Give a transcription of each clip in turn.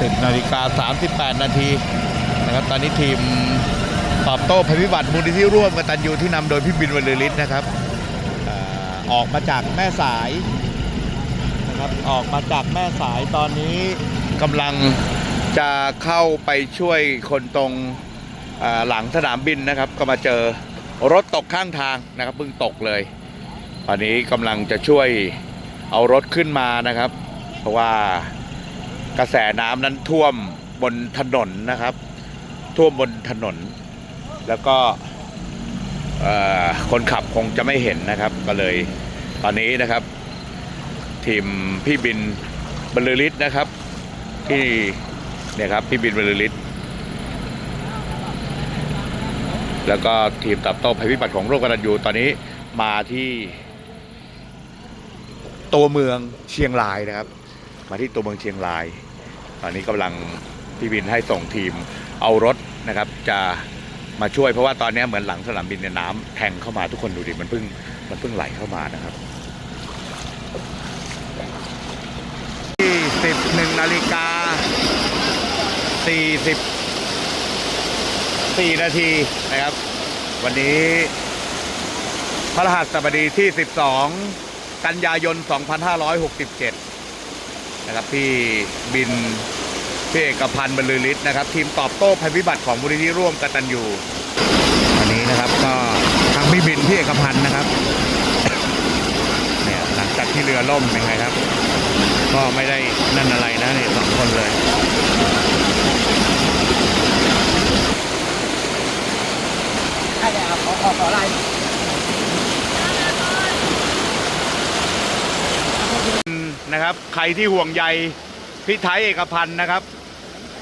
10นาฬิกา38 นาทีนะครับตอนนี้ทีมตอบโต้ภัยพิบัติมูลนิธิร่วมกตันยูที่นำโดยพี่บินวรรลือฤทธิ์นะครับออกมาจากแม่สายนะครับออกมาจากแม่สายตอนนี้กำลังจะเข้าไปช่วยคนตรงหลังสนามบินนะครับ ก็มาเจอรถตกข้างทางนะครับเพิ่งตกเลย ตอนนี้กำลังจะช่วยเอารถขึ้นมานะครับ เพราะว่า กระแสน้ำนั้นท่วมบนถนนนะครับ ท่วมบนถนน แล้วก็คนขับคงจะไม่เห็นนะครับ ก็เลยตอนนี้นะครับ ทีมพี่บินบรรลือฤทธิ์นะครับ ที่เนี่ยครับพี่บินบรรลือฤทธิ์แล้วก็ทีมตอบโต้ภัยพิบัติของโรคกระดันยูตอนนี้มาที่ ตัวเมืองเชียงรายนะครับ มาที่ตัวเมืองเชียงราย ตอนนี้กำลังพี่บินให้ส่งทีมเอารถนะครับ จะมาช่วยเพราะว่าตอนนี้เหมือนหลังสนามบินเนี่ยน้ำแทงเข้ามาทุกคนดูดิมันเพิ่งมันเพิ่งไหลเข้ามานะครับที่สิบหนึ่งนาฬิกาสี่สิบสี่นาทีนะครับ วันนี้พระรหัสบดีที่ 12 กันยายน 2567 นะครับ พี่บิน พี่เอกพันธ์บรรลือฤทธิ์นะครับ ทีมตอบโต้ภัยพิบัติของมูลนิธิร่วมกตันยูวันนี้นะครับก็ทั้งพี่บินพี่เอกพันธ์นะครับเนี่ยหลังจากที่เรือล่มเป็นไงครับ ก็ไม่ได้นั่นอะไรนะเนี่ยสองคนเลยใช่แล้วขอขอขออะไรนะครับ ใครที่ห่วงใยพี่ไทยเอกพันธ์นะครับ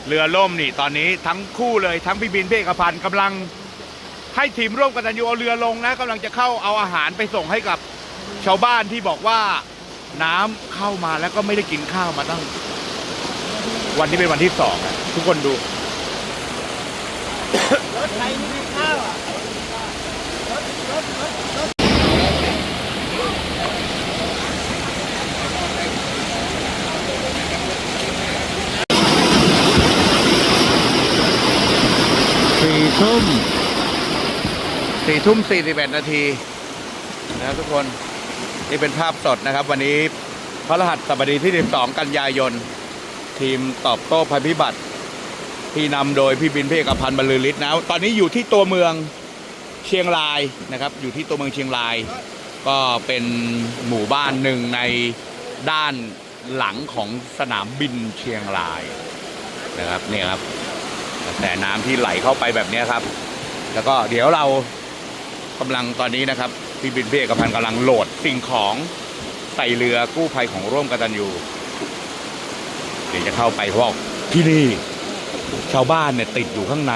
เรือล่มนี่ตอนนี้ทั้งคู่เลยทั้งพี่บินพี่เอกพันธ์กำลังให้ทีมร่วมกันตันยูเอาเรือลงนะกำลังจะเข้าเอาอาหารไปส่งให้กับชาวบ้านที่บอกว่าน้ำเข้ามาแล้วก็ไม่ได้กินข้าวมาตั้ง วันนี้เป็นวันที่สองอะทุกคนดู รถไทยไ4ทุ่มสี่สิบแปดนาทีนะทุกคนนี่เป็นภาพสดนะครับ วันนี้พระรหัสสบดีที่สิบสองกันยายน ทีมตอบโต้ภัยพิบัติ ที่นำโดยพี่บินเพกพันบรรลือฤทธิ์นะ ตอนนี้อยู่ที่ตัวเมืองเชียงรายนะครับ อยู่ที่ตัวเมืองเชียงราย ก็เป็นหมู่บ้านหนึ่งในด้านหลังของสนามบินเชียงรายนะครับนี่ครับแต่น้ำที่ไหลเข้าไปแบบนี้ครับ แล้วก็เดี๋ยวเรา กำลังตอนนี้นะครับพี่บินเพี่เอกพันกำลังโหลดสิ่งของใส่เรือกู้ภัยของร่วมกตันยูเดี๋ยวจะเข้าไปเพราะที่นี่ ชาวบ้านเนี่ยติดอยู่ข้างใน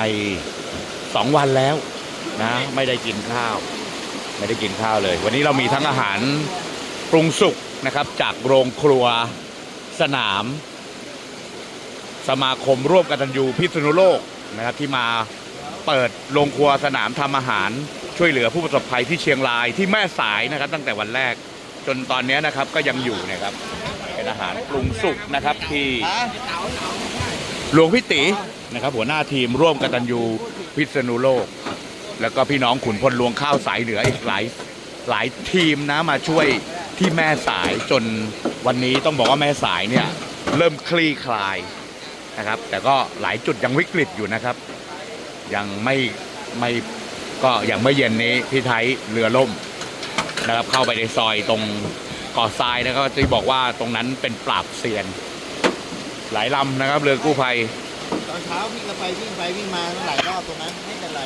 สองวันแล้วนะ ไม่ได้กินข้าว ไม่ได้กินข้าวเลย วันนี้เรามีทั้งอาหารปรุงสุกนะครับ จากโรงครัวสนาม สมาคมร่วมกตัญญูพิษณุโลกนะครับที่มาเปิดโรงครัวสนามทำอาหาร ช่วยเหลือผู้ประสบภัยที่เชียงรายที่แม่สายนะครับ ตั้งแต่วันแรกจนตอนนี้นะครับก็ยังอยู่นะครับเป็นอาหารปรุงสุกนะครับที่หลวงพี่ตีนะครับ หัวหน้าทีมร่วมกตัญญูพิษณุโลก แล้วก็พี่น้องขุนพลลวงข้าวสายเหนืออีกหลายหลายทีมนะมาช่วยที่แม่สายจนวันนี้ต้องบอกว่าแม่สายเนี่ยเริ่มคลี่คลายนะครับ แต่ก็หลายจุดยังวิกฤตอยู่นะครับ ยังไม่ไม่ ก็อย่างเมื่อเย็นนี้พี่ไทยเรือล่มนะครับเข้าไปในซอยตรงก่อทรายนะครับที่บอกว่าตรงนั้นเป็นปราบเซียน หลายลำนะครับเรือกู้ภัยตอนเช้าวิ่งกันไปวิ่งไปวิ่งมาหลายรอบตรงนั้นไม่เป็นไร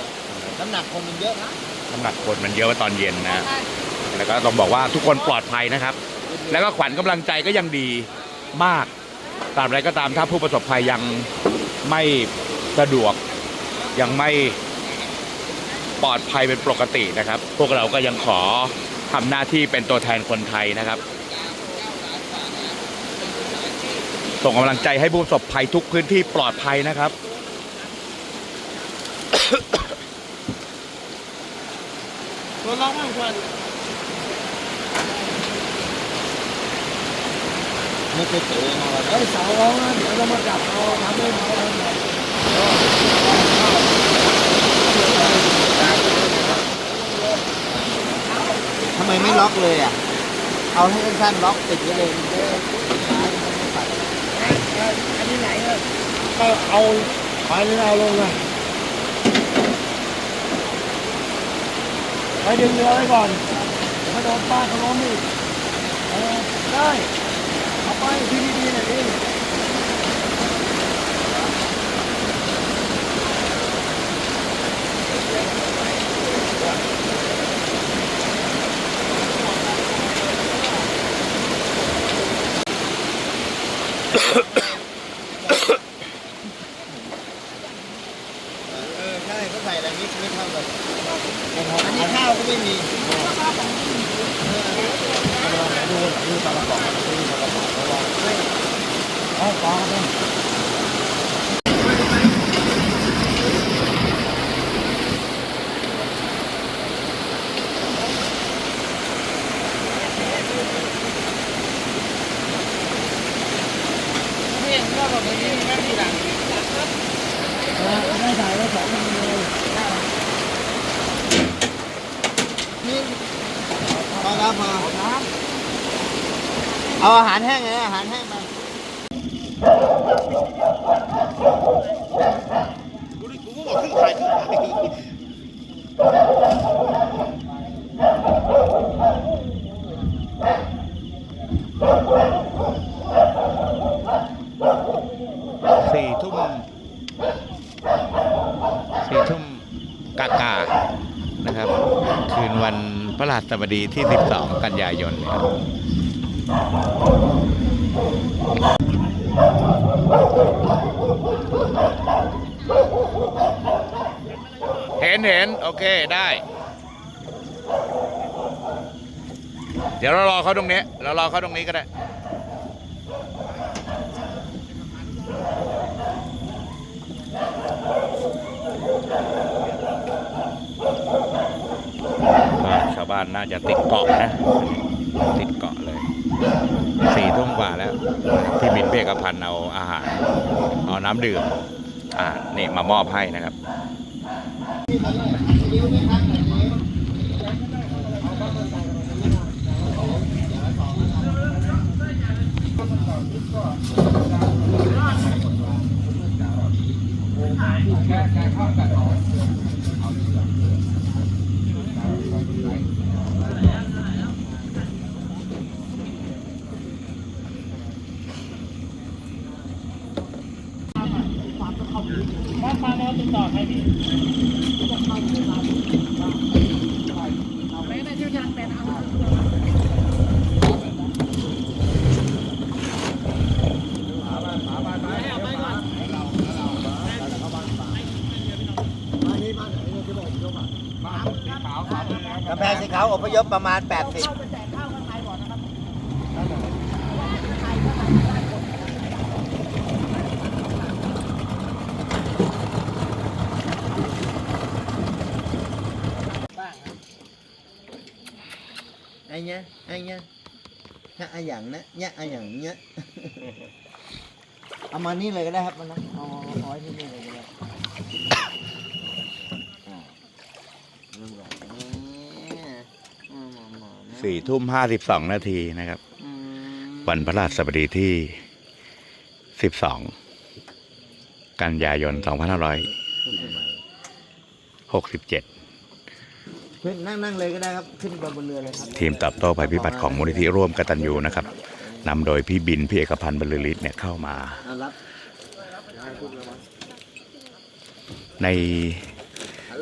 น้ำหนักคงมันเยอะนะน้ำหนักคนมันเยอะตอนเย็นนะแล้วก็ต้องบอกว่าทุกคนปลอดภัยนะครับ แล้วก็ขวัญกำลังใจก็ยังดีมากตามอะไรก็ตามถ้าผู้ประสบภัยยังไม่สะดวกยังไม่ ปลอดภัยเป็นปกตินะครับ พวกเราก็ยังขอทำหน้าที่เป็นตัวแทนคนไทยนะครับ ส่งกำลังใจให้ผู้ประสบภัยทุกพื้นที่ปลอดภัยนะครับ ตัวร้องมั่งชวนไม่เคยเจอมาว่าเฮ้ยสาเรานะเดี๋ยวเรามาจับเอาทำให้เขาทำหน่อย ทำไมไม่ ล็อกเลยอะ เอาให้สั้นๆล็อกติดไว้เลยมันจะได้อันนี้ไหนเนี่ยก็เอาไปเลยเอาลงเลยไปดึงเรือไว้ก่อนไม่โดนป้าเขาล้มอีกเออได้เอาไปดีๆหน่อยดิ Ha พอแล้วพอเอาอาหารแห้งเลยอาหารแห้งมาสี่ทุ่มสี่ทุ่มกากานะครับ คืนวัน พระราชบดีที่ 12 กันยายนเนี่ยเห็นเห็นโอเคได้ เดี๋ยวเรารอเขาตรงนี้ เรารอเขาตรงนี้ก็ได้ ก็ชาานน่าจะติดเกาะนะ ติดเกาะเลยสี่ทุ่มกว่าแล้ว พี่บินเบกพันเอาอาหาร เอาน้ำดื่ม อ่า นี่มามอบให้นะครับ มาแล้วติดต่อใครดีกำแพงสีขาวอพยพประมาณ 80 ไอ้เนี้ยไอ้เนี้ยถ้าไอ้อย่างนะเนี่ยไอ้อย่างเนี้ยเอามานี่เลยก็ได้ครับมันนะเอาเอาไว้ที่นี่เลยก็ได้อ่าเริ่มก่อนนี่อืมอืมอืมสี่ทุ่มห้าสิบสองนาทีนะครับ อืมวันพระราชบดีที่12กันยายน2567 ขึ้นนั่งนั่งเลยก็ได้ครับ ขึ้นไปบนเรือเลยครับ ทีมตอบโต้ภัยพิบัติของมูลนิธิร่วมกตัญญูนะครับนำโดยพี่บิน พี่เอกพันธ์บรรลือฤทธิ์เนี่ยเข้ามา เอารับใน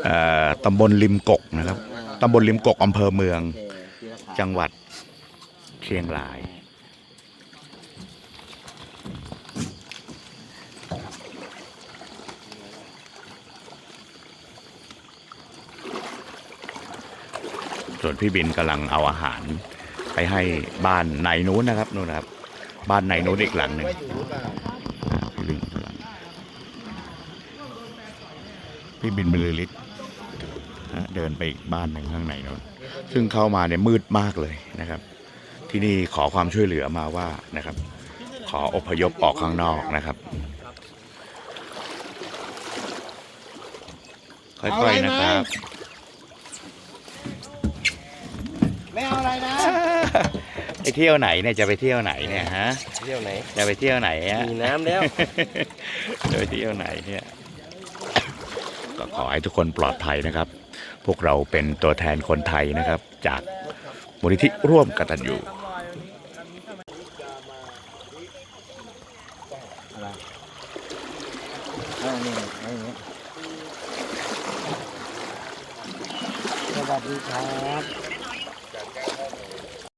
เอ่อตำบลริมกกนะครับตำบลริมกกอำเภอเมือง โอเคทีละขา จังหวัดเชียงราย ส่วนพี่บินกำลังเอาอาหาร ไปให้บ้านไหนนู้นนะครับนู่นนะครับ บ้านไหนนู้นอีกหลังหนึ่งพี่บินกำลังพี่บินบรรลือฤทธิ์เดินไปอีกบ้านหนึ่งข้างในนู้นซึ่งเข้ามาเนี่ยมืดมากเลยนะครับ ที่นี่ขอความช่วยเหลือมาว่านะครับ ขออพยพออกข้างนอกนะครับค่อยๆนะครับ ไม่เอาอะไรนะ ไปเที่ยวไหนเนี่ยจะไปเที่ยวไหนเนี่ยฮะเที่ยวไหน จะไปเที่ยวไหนฮะมีน้ำแล้ว จะไปเที่ยวไหนเนี่ยก็ขอให้ทุกคนปลอดภัยนะครับ พวกเราเป็นตัวแทนคนไทยนะครับ จากมูลนิธิร่วมกตัญญูเอานี่เอาอย่างนี้สวัสดีครับ